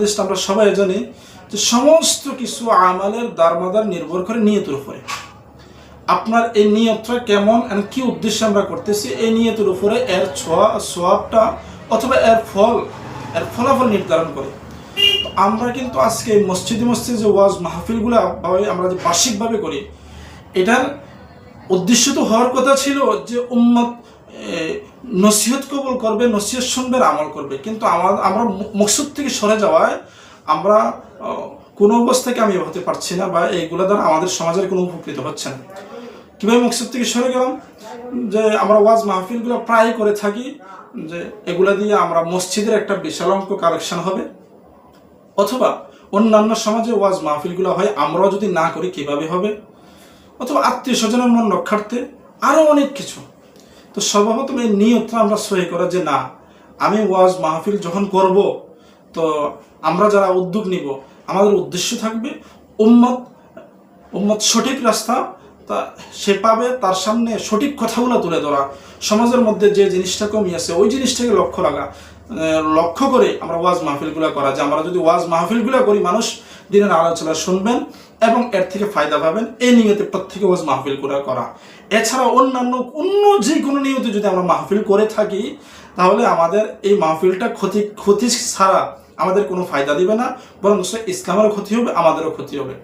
হাদিসটা আমরা সবাই জানি যে সমস্ত কিছু আমালের দারমাদার নির্ভর করে নিয়তের উপরে। আপনার এই নিয়তটা কেমন কি উদ্দেশ্যে আমরা করতেছি, এই নিয়তের উপরে এর ছোয়া, সোয়াবটা অথবা এর ফল, এর ফলাফল নির্ধারণ করে। আমরা কিন্তু আজকে মসজিদে মসজিদে যে ওয়াজ মাহফিলগুলো আমরা যে বার্ষিকভাবে করি, এটার উদ্দেশ্য তো হওয়ার কথা ছিল যে উম্মত নসিহত কবল করবে, নসিহত শুনবে, আমল করবে। কিন্তু আমার, আমরা মকসুদ থেকে সরে যাওয়ায় আমরা কোনো অবস্থাকে আমি হতে পারছি না বা এইগুলো দ্বারা আমাদের সমাজের কোনো উপকৃত হচ্ছে না। কীভাবে মকসুদ থেকে সরে গেলাম? যে আমরা ওয়াজ মাহফিলগুলো প্রায় করে থাকি, যে এগুলো দিয়ে আমরা মসজিদের একটা বিশাল অঙ্ক কালেকশন হবে। অথবা অন্যান্য সমাজে ওয়াজ মাহফিলগুলো হয়, আমরাও যদি না করি কীভাবে হবে? অথবা আত্মীয় স্বজনের মন রক্ষার্থে আরও অনেক কিছু। তো সর্বপ্রথম এই নিয়তটা আমরা সহি করা যে না আমি ওয়াজ মাহফিল যখন করব তো আমরা যারা উদ্যোগ নিব আমাদের উদ্দেশ্য থাকবে উম্মত উম্মত সঠিক রাস্তা তা সে পাবে তার সামনে সঠিক কথাগুলো তুলে ধরা। সমাজের মধ্যে যে জিনিসটা কমি আছে ওই জিনিসটাকে লক্ষ্য আহ, লক্ষ্য করে আমরা ওয়াজ মাহফিলগুলো করা যে আমরা যদি ওয়াজ মাহফিলগুলো করি মানুষ দিনের আলোচনা শুনবেন এবং এর থেকে ফায়দা পাবেন। এই নিয়তে প্রত্যেকে ওয়াজ মাহফিল করা করা। এছাড়া অন্যান্য, অন্য যে কোনো নিয়তে যদি আমরা মাহফিল করে থাকি, তাহলে আমাদের এই মাহফিলটা ক্ষতি ক্ষতি ছাড়া আমাদের কোনো ফায়দা দিবে না। বরং ইসলামেরও ক্ষতি হবে, আমাদেরও ক্ষতি হবে।